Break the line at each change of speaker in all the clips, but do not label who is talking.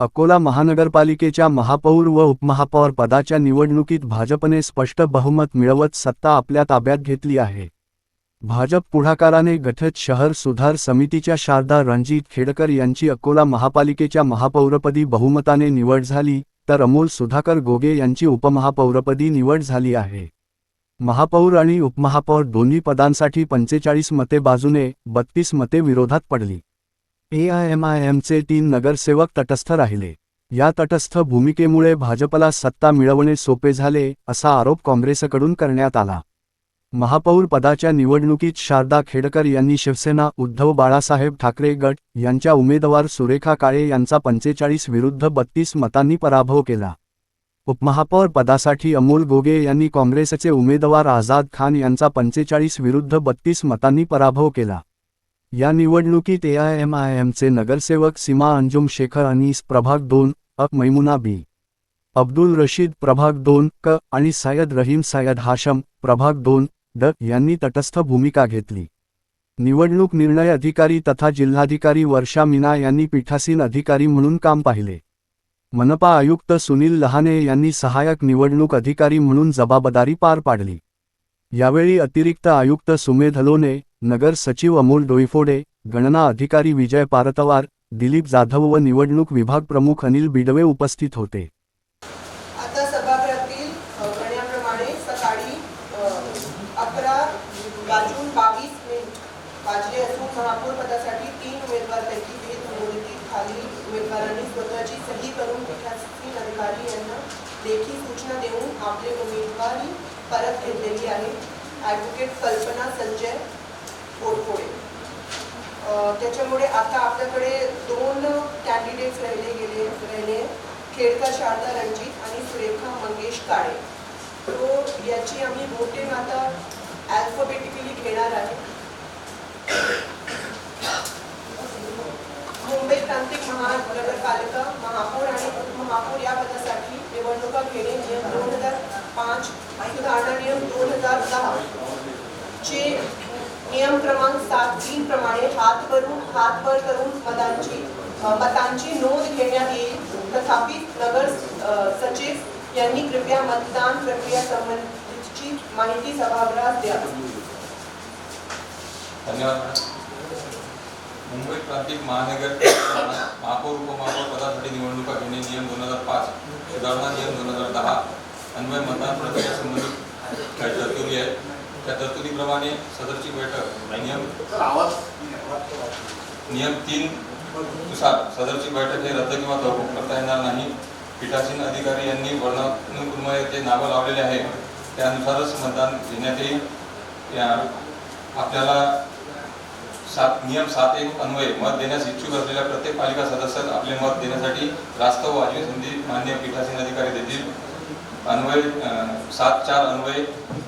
अकोला महानगरपालिकेच्या महापौर व उपमहापौर पदाच्या निवडणुकीत भाजपने स्पष्ट बहुमत मिळवत सत्ता आपल्या ताब्यात घेतली आहे. भाजप पुढाकाराने गठत शहर सुधार समितीच्या शारदा रणजित खेडकर यांची अकोला महापालिकेच्या महापौरपदी बहुमताने निवड झाली तर अमोल सुधाकर गोगे यांची उपमहापौरपदी निवड झाली आहे. महापौर आणि उपमहापौर दोन्ही पदांसाठी पंचेचाळीस मते बाजूने बत्तीस मते विरोधात पडली. एआयएमआयएमचे तीन नगरसेवक तटस्थ राहिले. या तटस्थ भूमिकेमुळे भाजपला सत्ता मिळवणे सोपे झाले असा आरोप काँग्रेसकडून करण्यात आला. महापौर पदाच्या निवडणुकीत शारदा खेडकर यांनी शिवसेना उद्धव बाळासाहेब ठाकरे गट यांच्या उमेदवार सुरेखा काळे यांचा पंचेचाळीस विरुद्ध बत्तीस मतांनी पराभव केला. उपमहापौर पदासाठी अमोल गोगे यांनी काँग्रेसचे उमेदवार आझाद खान यांचा पंचेचाळीस विरुद्ध बत्तीस मतांनी पराभव केला. या निवडणुकीत एआयएमआयएमचे नगरसेवक सीमा अंजुम शेखर अनीस प्रभाग दोन अ मैमुना बी. अब्दुल रशीद प्रभाग दोन क आणि सय्यद रहीम सय्यद हाशम प्रभाग दोन ड यांनी तटस्थ भूमिका घेतली. निवडणूक निर्णय अधिकारी तथा जिल्हाधिकारी वर्षा मीना यांनी पीठासीन अधिकारी म्हणून काम पाहिले. मनपा आयुक्त सुनील लहाने यांनी सहाय्यक निवडणूक अधिकारी म्हणून जबाबदारी पार पाडली. यावेळी अतिरिक्त आयुक्त सुमेध लोणे नगर सचिव अमोल डोईफोडे गणना अधिकारी विजय पारतवार दिलीप जाधव व निवडणूक विभाग प्रमुख अनिल बिडवे उपस्थित होते.
आता सभागृहातील गण्याप्रमाणे सकाळी अकरा वाजून बावीस मिनिट वाजले असून महापौर पदासाठी तीन उमेदवारपैकी भेदनिवडणुकीत खाली उमेदवारांनी स्वतःची सही करून पीठासीन अधिकारी यांना लेखी सूचना देऊन आपले उमेदवारी परत घेतलेली आहे. ॲडव्होकेट कल्पना संजय घोरपडे त्याच्यामुळे आता आपल्याकडे दोन कॅन्डिडेट्स राहिले गेले राहिले. खेडकर शारदा रणजित आणि सुरेखा मंगेश काळे. तो याची आम्ही वोटिंग आता अल्फाबेटिकली घेणार आहे. मुंबई प्रांतिक महानगरपालिका महापौर आणि उपमहापौर या पदासाठी निवडणुका घेणे नियम दोन हजार पाच सुधारणा नियम दोन हजार दहा. चे नियम क्रमांक सात तीन प्रमाणे हात करून हात वर करून मतांची मतांची नोंद घेण्यात येईल. तथापि नगर सचिव यांनी कृपया मतदान प्रक्रिया संबंधीची माहिती सभागृहात द्यावी
धन्यवाद. मुंबई प्रांतिक महानगर महापौर उपमहापौर पदासाठी निवडणुका घेणे नियम दोन हजार पाच सुधारणा नियम दोन हजार दहा अन्वय मतदान प्रक्रिया संबंधित तरतुदी आहे. त्या तरतुदीप्रमाणे सदरची बैठक नियम नियम तीन नुसार सदरची बैठक हे रद्द किंवा तहकूब करता येणार नाही. पीठासीन अधिकारी यांनी वर्णानुक्रमे जे नावं लावलेले आहे त्यानुसारच मतदान घेण्यात येईल. या आपल्याला सात नियम सात एक अन्वये मत देण्यास इच्छुक असलेल्या प्रत्येक पालिका सदस्यास आपले मत देण्यासाठी रास्त व वाजवी संधी मान्य पीठासीन अधिकारी देतील. अन्वय सात चार अन्वय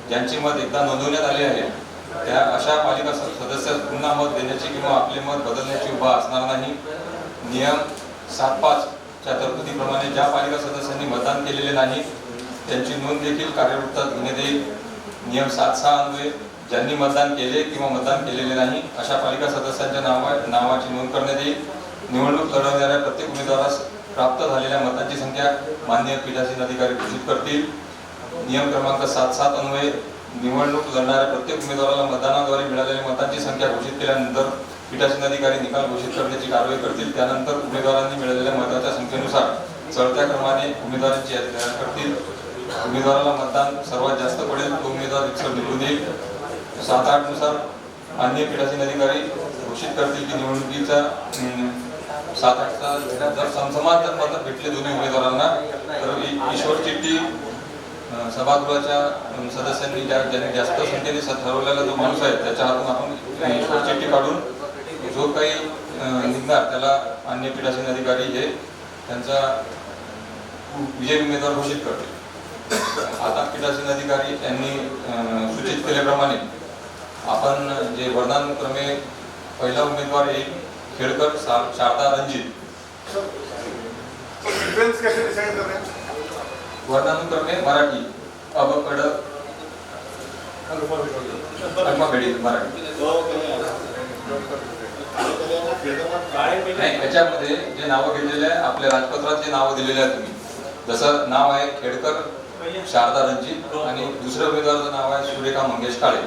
ज्यांचे मत एकदा नोंदवण्यात आले आहे त्या अशा पालिका स- सदस्यास पुन्हा मत देण्याची किंवा आपले मत बदलण्याची उभा असणार नाही. नियम सात पाच च्या तरतुदीप्रमाणे ज्या पालिका सदस्यांनी मतदान केलेले नाही त्यांची नोंद देखील कार्यवृत्तात घेण्यात येईल. नियम सात सहा अन्वये ज्यांनी मतदान केले किंवा मतदान केलेले नाही अशा पालिका सदस्यांच्या नावा नावाची नोंद करण्यात येईल. निवडणूक लढवणाऱ्या प्रत्येक उमेदवारास प्राप्त झालेल्या मतांची संख्या मान्य पीठासीन अधिकारी घोषित करतील. नियम क्रमांक सात सात अन्वये निवडणूक लढणाऱ्या प्रत्येक उमेदवाराला मतदानाद्वारे मिळालेल्या मतांची संख्या घोषित केल्यानंतर पीठासीन अधिकारी निकाल घोषित करण्याची कारवाई करतील. त्यानंतर उमेदवारांनी मिळालेल्या मताच्या संख्येनुसार चढत्या क्रमाने उमेदवारांची यादी तयार करतील. उमेदवाराला मतदान सर्वात जास्त पडेल तो उमेदवार रिक्षा निवडून येईल. सात आठनुसार अन्य पीठासीन अधिकारी घोषित करतील की निवडणुकीचा अं, सात आठचा जर समसमान जर मत भेटले दोन्ही उमेदवारांना तर ईश्वर चिट्टी सभागृहाच्या सदस्यांनी ज्या ज्यांनी जास्त संख्येने ठरवलेला जो माणूस आहे त्याच्या हातून आपण ईश्वर चिट्टी काढून जो काही निघणार त्याला अन्य पीठासीन अधिकारी हे त्यांचा विजय उमेदवार घोषित करतील. आता पीठासीन अधिकारी यांनी सूचित केल्याप्रमाणे आपण जे वर्णानुक्रमे पहिला उमेदवार येईल खेडकर शारदा रणजित.
डिफेन्स कैसे डिसाइड कर रहे हैं
वर्णानुक्रमे मराठी अब कड अल्फाबेटिक मराठी. नाही याच्यामध्ये जे नावं घेतलेले आहे आपल्या राजपत्रात जे नावं दिलेले आहेत तुम्ही. जसं नाव आहे खेडकर शारदा रणजित आणि दुसऱ्या उमेदवाराचं नाव आहे सुरेखा मंगेश काळे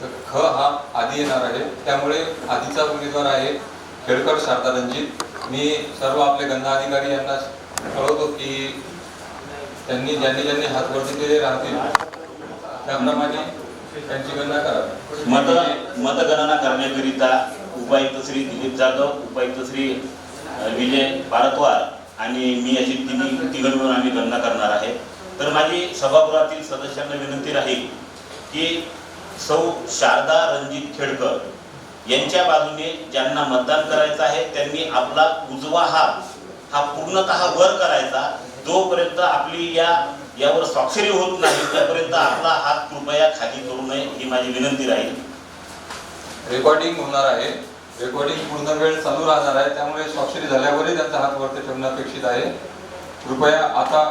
तर ख हा आधी येणार आहे. त्यामुळे आधीचा उमेदवार आहे खेडकर शारदा रंजित मी सर्व आपले गंगा अधिकारी यांना कळवतो की त्यांनी ज्यांनी ज्यांनी हातवरती केले राहतील त्याप्रमाणे त्यांची गणना करा.
मत मतगणना करण्याकरिता उपायुक्त श्री दिलीप जाधव उपायुक्त श्री विजय भारद्वार आणि मी अशी तिन्ही तिघ मिळून आम्ही गणना करणार आहे. तर माझी सभागृहातील सदस्यांना विनंती राहील की सौ शारदा रणजित खेडकर यांच्या बाजूने ज्यांना मतदान करायचं आहे त्यांनी आपला उजवा हात हा पूर्णतः वर करायचा. जोपर्यंत आपली या यावर स्वाक्षरी होत नाही तोपर्यंत आपला हात कृपया खाली करू नये ही माझी विनंती राहील.
रेकॉर्डिंग होणार आहे. रेकॉर्डिंग पूर्ण वेळ चालू राहणार आहे. त्यामुळे स्वाक्षरी झाल्यावरही त्यांचा हात वरती ठेवणं अपेक्षित आहे. कृपया आता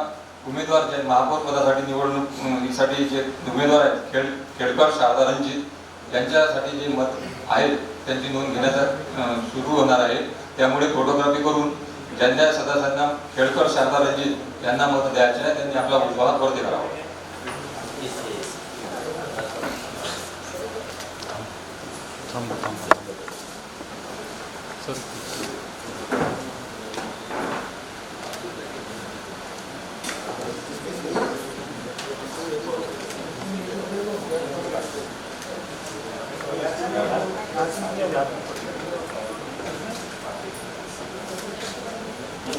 उमेदवार जे महापौर पदासाठी निवडणुकीसाठी जे उमेदवार आहेत खेड खेडकर शारदा रणजित त्यांच्यासाठी जे मत आहेत त्यांची नोंद घेण्याचा सुरू होणार आहे. त्यामुळे फोटोग्राफी करून ज्यांच्या सदस्यांना खेडकर शारदा रणजित यांना मत द्यायचे आहे त्यांनी आपला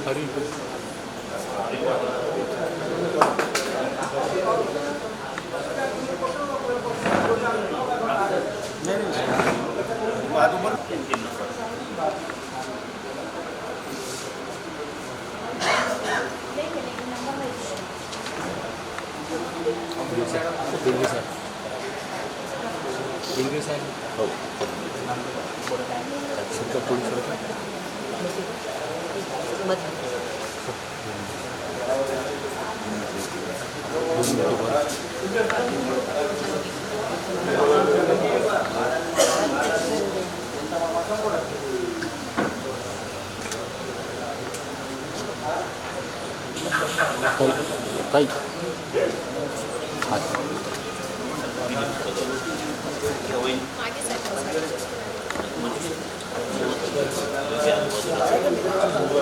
다리 내리지. 와도 뭐 उजवा हात वरती करावा
मागे साईड どうぞ。